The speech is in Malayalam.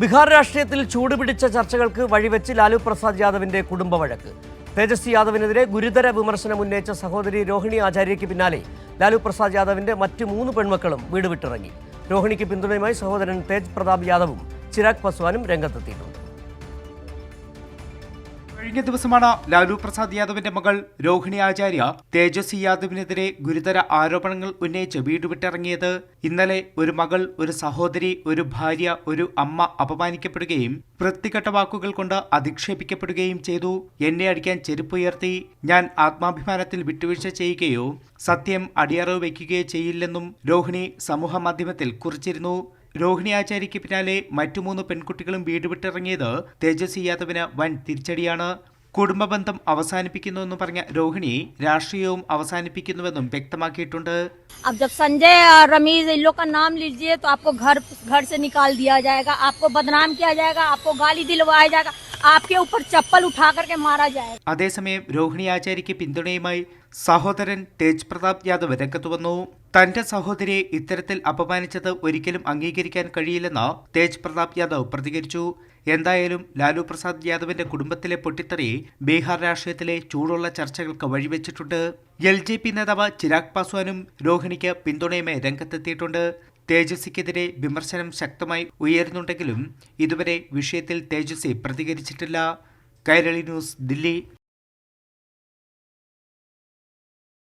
ബീഹാർ രാഷ്ട്രീയത്തിൽ ചൂടുപിടിച്ച ചർച്ചകൾക്ക് വഴിവെച്ച് ലാലു പ്രസാദ് യാദവിന്റെ കുടുംബ വഴക്ക്. തേജസ്വി യാദവിനെതിരെ ഗുരുതര വിമർശനം ഉന്നയിച്ച സഹോദരി രോഹിണി ആചാര്യയ്ക്ക് പിന്നാലെ ലാലു പ്രസാദ് യാദവിന്റെ മറ്റ് മൂന്ന് പെൺമക്കളും വീട് വിട്ടിറങ്ങി രോഹിണിക്ക് പിന്തുണയുമായി സഹോദരൻ തേജ് പ്രതാപ് യാദവും ചിരാഗ് പസ്വാനും രംഗത്തെത്തിയിട്ടുണ്ട്. കഴിഞ്ഞ ദിവസമാണ് ലാലു പ്രസാദ് യാദവിന്റെ മകൾ രോഹിണി ആചാര്യ തേജസ്വി യാദവിനെതിരെ ഗുരുതര ആരോപണങ്ങൾ ഉന്നയിച്ച് വീട് വിട്ടിറങ്ങിയത് ഇന്നലെ ഒരു മകൾ ഒരു സഹോദരി ഒരു ഭാര്യ ഒരു അമ്മ അപമാനിക്കപ്പെടുകയും വൃത്തികെട്ട വാക്കുകൾ കൊണ്ട് അധിക്ഷേപിക്കപ്പെടുകയും ചെയ്തു. എന്നെ അടിക്കാൻ ചെരുപ്പുയർത്തി ഞാൻ ആത്മാഭിമാനത്തിൽ വിട്ടുവീഴ്ച ചെയ്യുകയോ സത്യം അടിയറവ് വയ്ക്കുകയോ ചെയ്യില്ലെന്നും രോഹിണി സമൂഹ മാധ്യമത്തിൽ കുറിച്ചിരുന്നു. രോഹിണി ആചാര്യയ്ക്ക് പിന്നാലെ മറ്റു മൂന്ന് പെൺകുട്ടികളും വീട് വിട്ടിറങ്ങിയത് തേജസ്വി യാദവിന് വൻ തിരിച്ചടിയാണ് കുടുംബബന്ധം അവസാനിപ്പിക്കുന്നുവെന്ന് പറഞ്ഞ രോഹിണി രാഷ്ട്രീയവും അവസാനിപ്പിക്കുന്നുവെന്നും വ്യക്തമാക്കിയിട്ടുണ്ട് अब जब संजय और रमीज इन लोग का नाम लीजिए तो आपको घर घर से निकाल दिया जाएगा आपको बदनाम किया जाएगा आपको गाली दिलवाया जाएगा आपके ऊपर चप्पल उठा करके मारा जाएगा അതേസമയം രോഹിണി ആചാര്യയ്ക്ക് പിന്തുണയുമായി സഹോദരൻ തേജ് പ്രതാപ് യാദവ് രംഗത്ത് വന്നു തന്റെ സഹോദരിയെ ഇത്തരത്തിൽ അപമാനിച്ചത് ഒരിക്കലും അംഗീകരിക്കാൻ കഴിയില്ലെന്ന് തേജ് പ്രതാപ് യാദവ് പ്രതികരിച്ചു. എന്തായാലും ലാലു പ്രസാദ് യാദവിന്റെ കുടുംബത്തിലെ പൊട്ടിത്തെറി ബീഹാർ രാഷ്ട്രീയത്തിലെ ചൂടുള്ള ചർച്ചകൾക്ക് വഴിവെച്ചിട്ടുണ്ട്. എൽ ജെ പി നേതാവ് ചിരാഗ് പാസ്വാനും രോഹിണിക്ക് പിന്തുണയുമായി രംഗത്തെത്തിയിട്ടുണ്ട്. തേജസ്വിക്കെതിരെ വിമർശനം ശക്തമായി ഉയരുന്നുണ്ടെങ്കിലും ഇതുവരെ വിഷയത്തിൽ തേജസ്വി പ്രതികരിച്ചിട്ടില്ല. കൈരളി ന്യൂസ് ദില്ലി.